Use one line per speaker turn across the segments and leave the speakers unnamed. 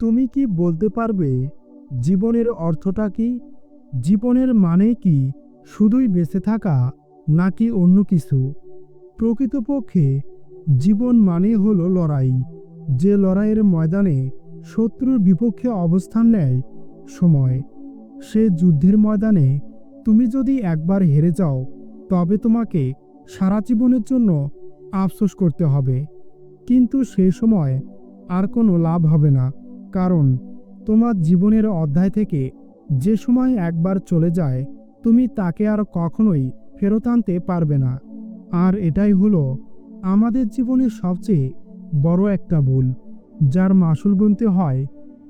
তুমি কি বলতে পারবে, জীবনের অর্থটা কি? জীবনের মানে কি শুধুই বেঁচে থাকা নাকি অন্য কিছু? প্রকৃতপক্ষে জীবন মানে হলো লড়াই। যে লড়াইয়ের ময়দানে শত্রুর বিপক্ষে অবস্থান নেয়, সময়। সে যুদ্ধের ময়দানে তুমি যদি একবার হেরে যাও, তবে তোমাকে সারা জীবনের জন্য আফসোস করতে হবে। কিন্তু সেই সময় আর কোনো লাভ হবে না। কারণ তোমার জীবনের অধ্যায় থেকে যে সময় একবার চলে যায়, তুমি তাকে আর কখনোই ফেরত আনতে পারবে না। আর এটাই হলো আমাদের জীবনের সবচেয়ে বড় একটা ভুল, যার মাসুল গুনতে হয়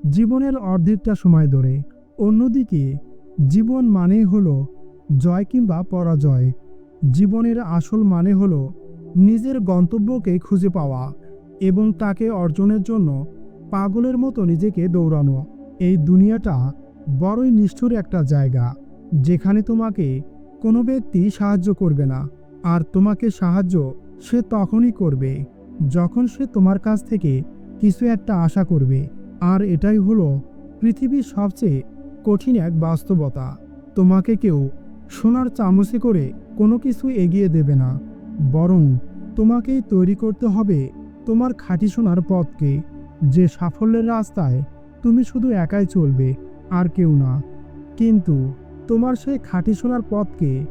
জীবনের অর্ধেকটা সময় ধরে। অন্যদিকে, জীবন মানে হলো জয় কিংবা পরাজয়। জীবনের আসল মানে হলো নিজের গন্তব্যকে খুঁজে পাওয়া এবং তাকে অর্জনের জন্য পাগলের মতো নিজেকে দৌড়ানো। এই দুনিয়াটা বড়ই নিষ্ঠুর একটা জায়গা, যেখানে তোমাকে কোনো ব্যক্তি সাহায্য করবে না, আর তোমাকে সাহায্য সে তখনই করবে, যখন সে তোমার কাছ থেকে কিছু একটা আশা করবে। আর এটাই হলো পৃথিবীর সবচেয়ে কঠিন এক বাস্তবতা। তোমাকে কেউ সোনার চামচে করে কোনো কিছু এগিয়ে দেবে না, বরং তোমাকেই তৈরি করতে হবে তোমার খাঁটি সোনার পথকে। যে সাফল্যের রাস্তায় তুমি শুধু একাই চলবে, আর কেউ না। কিন্তু তোমার সেই খাঁটি সোনার পথকে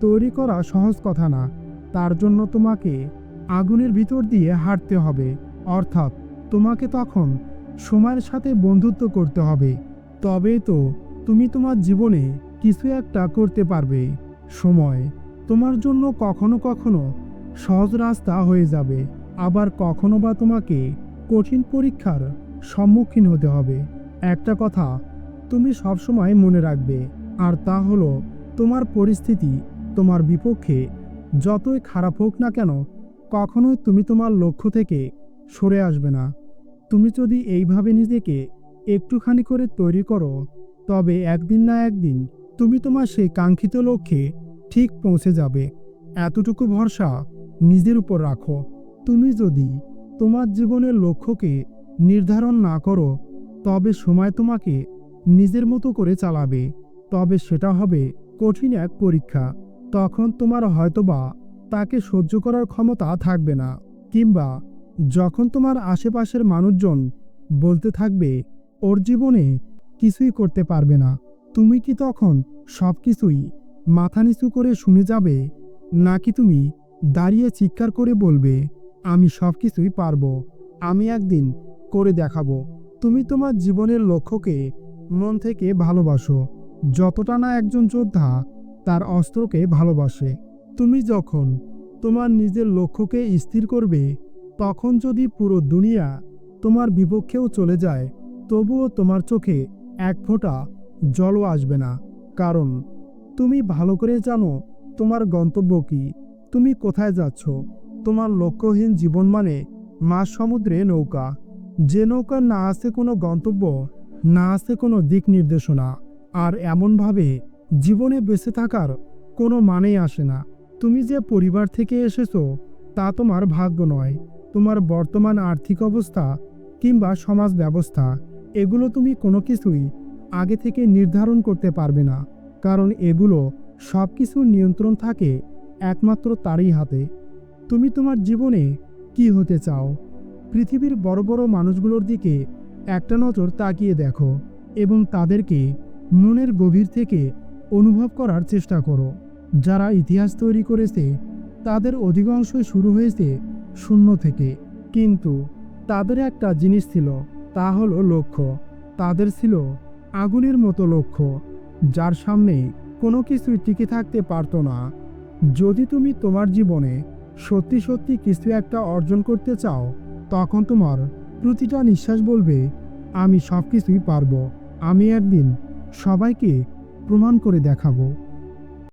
তৈরি করা সহজ কথা না। তার জন্য তোমাকে আগুনের ভিতর দিয়ে হাঁটতে হবে। অর্থাৎ তোমাকে তখন সময়ের সাথে বন্ধুত্ব করতে হবে। তবেই তো তুমি তোমার জীবনে কিছু একটা করতে পারবে। সময় তোমার জন্য কখনো কখনো সহজ রাস্তা হয়ে যাবে। আবার কখনো বা তোমাকে কঠিন পরীক্ষার সম্মুখীন হতে হবে। একটা কথা তুমি সবসময় মনে রাখবে, আর তা হলো তোমার পরিস্থিতি তোমার বিপক্ষে যতই খারাপ হোক না কেন, কখনোই তুমি তোমার লক্ষ্য থেকে সরে আসবে না। তুমি যদি এইভাবে নিজেকে একটুখানি করে তৈরি করো, তবে একদিন না একদিন তুমি তোমার সেই কাঙ্ক্ষিত লক্ষ্যে ঠিক পৌঁছে যাবে। এতটুকু ভরসা নিজের উপর রাখো। তুমি যদি তোমার জীবনের লক্ষ্যকে নির্ধারণ না করো, তবে সময় তোমাকে নিজের মতো করে চালাবে, তবে সেটা হবে কঠিন এক পরীক্ষা। তখন তোমার হয়তোবা তাকে সহ্য করার ক্ষমতা থাকবে না, কিংবা যখন তোমার আশেপাশের মানুষজন বলতে থাকবে, ওর জীবনে কিছুই করতে পারবে না তুমি কি তখন সব কিছুই মাথা নিচু করে শুনে যাবে, নাকি তুমি দাঁড়িয়ে চিৎকার করে বলবে? আমি সব কিছুই পারব। আমি একদিন করে দেখাবো। তুমি তোমার জীবনের লক্ষ্যকে মন থেকে ভালোবাসো। যতটা না একজন যোদ্ধা, তার অস্ত্রকে ভালোবাসে। তুমি যখন তোমার নিজের লক্ষ্যকে স্থির করবে, তখন যদি পুরো দুনিয়া তোমার বিপক্ষেও চলে যায়, তবুও তোমার চোখে এক ফোঁটা জলও আসবে না। কারণ তুমি ভালো করে জানো তোমার গন্তব্য কি। তুমি কোথায় যাচ্ছ? তোমার লক্ষ্যহীন জীবন মানে মাঝ সমুদ্রে নৌকা। যে নৌকার না আছে কোনো গন্তব্য, না আছে কোনো দিক নির্দেশনা। আর এমনভাবে জীবনে বেঁচে থাকার কোনো মানেই আসে না। তুমি যে পরিবার থেকে এসেছ, তা তোমার ভাগ্য নয়। তোমার বর্তমান আর্থিক অবস্থা কিংবা সমাজ ব্যবস্থা, এগুলো তুমি কোনো কিছুই আগে থেকে নির্ধারণ করতে পারবে না। কারণ এগুলো সব কিছুর নিয়ন্ত্রণ থাকে একমাত্র তারই হাতে। তুমি তোমার জীবনে কি হতে চাও? পৃথিবীর বড় বড় মানুষগুলোর দিকে একটা নজর তাকিয়ে দেখো এবং তাদেরকে মনের গভীর থেকে অনুভব করার চেষ্টা করো। যারা ইতিহাস তৈরি করেছে, তাদের অধিকাংশই শুরু হয়েছে শূন্য থেকে। কিন্তু তাদের একটা জিনিস ছিল, তা হলো লক্ষ্য। তাদের ছিল আগুনের মতো লক্ষ্য, যার সামনে কোনো কিছুই টিকে থাকতে পারতো না। যদি তুমি তোমার জীবনে সত্যি সত্যি কিছু একটা অর্জন করতে চাও, তখন তোমার প্রতিটা নিঃশ্বাস বলবে, আমি সব কিছুই পারব। আমি একদিন সবাইকে প্রমাণ করে দেখাবো।